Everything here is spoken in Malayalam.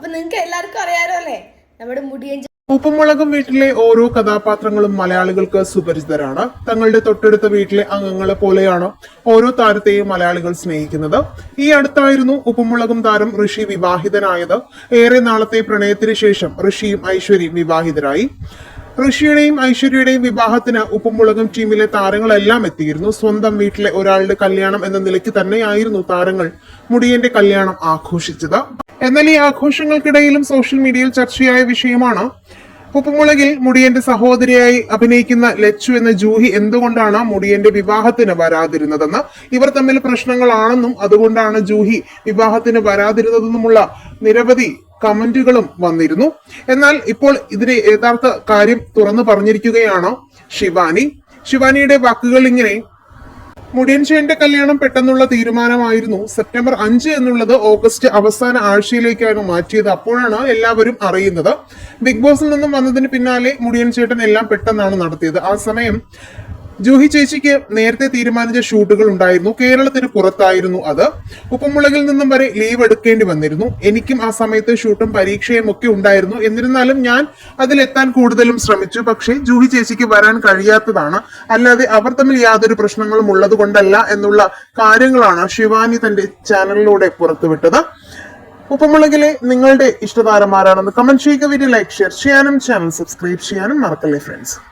അപ്പൊ നിങ്ങൾക്ക് എല്ലാവർക്കും അറിയാലോ അല്ലേ? നമ്മുടെ മുടിയൻ ഉപ്പുമുളകും വീട്ടിലെ ഓരോ കഥാപാത്രങ്ങളും മലയാളികൾക്ക് സുപരിചിതരാണ്. തങ്ങളുടെ തൊട്ടടുത്ത വീട്ടിലെ അംഗങ്ങളെ പോലെയാണ് ഓരോ താരത്തെയും മലയാളികൾ സ്നേഹിക്കുന്നത്. ഈ അടുത്തായിരുന്നു ഉപ്പുമുളകും താരം ഋഷി വിവാഹിതനായത്. ഏറെ നാളത്തെ പ്രണയത്തിന് ശേഷം ഋഷിയും ഐശ്വര്യയും വിവാഹിതരായി. ഋഷിയുടെയും ഐശ്വര്യയുടെയും വിവാഹത്തിന് ഉപ്പുമുളകും ടീമിലെ താരങ്ങളെല്ലാം എത്തിയിരുന്നു. സ്വന്തം വീട്ടിലെ ഒരാളുടെ കല്യാണം എന്ന നിലയ്ക്ക് തന്നെയായിരുന്നു താരങ്ങൾ മുടിയന്റെ കല്യാണം ആഘോഷിച്ചത്. എന്നാൽ ഈ ആഘോഷങ്ങൾക്കിടയിലും സോഷ്യൽ മീഡിയയിൽ ചർച്ചയായ വിഷയമാണ്. ഉപ്പുമുളകിൽ മുടിയന്റെ സഹോദരിയായി അഭിനയിക്കുന്ന ലച്ചു എന്ന ജൂഹി എന്തുകൊണ്ടാണ് മുടിയന്റെ വിവാഹത്തിന് വരാതിരുന്നതെന്ന്? ഇവർ തമ്മിൽ പ്രശ്നങ്ങളാണെന്നും അതുകൊണ്ടാണ് ജൂഹി വിവാഹത്തിന് വരാതിരുന്നതെന്നുമുള്ള നിരവധി കമന്റുകളും വന്നിരുന്നു. എന്നാൽ ഇപ്പോൾ ഇതിന് യഥാർത്ഥ കാര്യം തുറന്നു പറഞ്ഞിരിക്കുകയാണ് ശിവാനി. ശിവാനിയുടെ വാക്കുകൾ ഇങ്ങനെ മുടിയൻ ഷേന്റെ കല്യാണം പെട്ടെന്നുള്ള തീരുമാനമായിരുന്നു. സെപ്റ്റംബർ അഞ്ച് എന്നുള്ളത് ഓഗസ്റ്റ് അവസാന ആഴ്ചയിലേക്കാണ് മാറ്റിയത്. അപ്പോഴാണ് എല്ലാവരും അറിയുന്നത്. ബിഗ് ബോസിൽ നിന്നും വന്നതിന് പിന്നാലെ മുടിയൻ ചേട്ടൻ എല്ലാം പെട്ടെന്നാണ് നടത്തിയത്. ആ സമയം ജൂഹി ചേച്ചിക്ക് നേരത്തെ തീരുമാനിച്ച ഷൂട്ടുകൾ ഉണ്ടായിരുന്നു. കേരളത്തിന് പുറത്തായിരുന്നു അത്. ഉപ്പുമുളകിൽ നിന്നും വരെ ലീവ് എടുക്കേണ്ടി വന്നിരുന്നു. എനിക്കും ആ സമയത്ത് ഷൂട്ടും പരീക്ഷയും ഒക്കെ ഉണ്ടായിരുന്നു. എന്നിരുന്നാലും ഞാൻ അതിലെത്താൻ കൂടുതലും ശ്രമിച്ചു. പക്ഷേ ജൂഹി ചേച്ചിക്ക് വരാൻ കഴിയാത്തതാണ്. അല്ലാതെ അവർ തമ്മിൽ യാതൊരു പ്രശ്നങ്ങളും ഉള്ളത് കൊണ്ടല്ല എന്നുള്ള കാര്യങ്ങളാണ് ശിവാനി തന്റെ ചാനലിലൂടെ പുറത്തുവിട്ടത്. ഉപ്പുമുളകിലെ നിങ്ങളുടെ ഇഷ്ടതാരമാരാണെന്ന് കമന്റ് ചെയ്യുക. വീഡിയോ ലൈക്ക് ഷെയർ ചെയ്യാനും ചാനൽ സബ്സ്ക്രൈബ് ചെയ്യാനും മറക്കല്ലേ ഫ്രണ്ട്സ്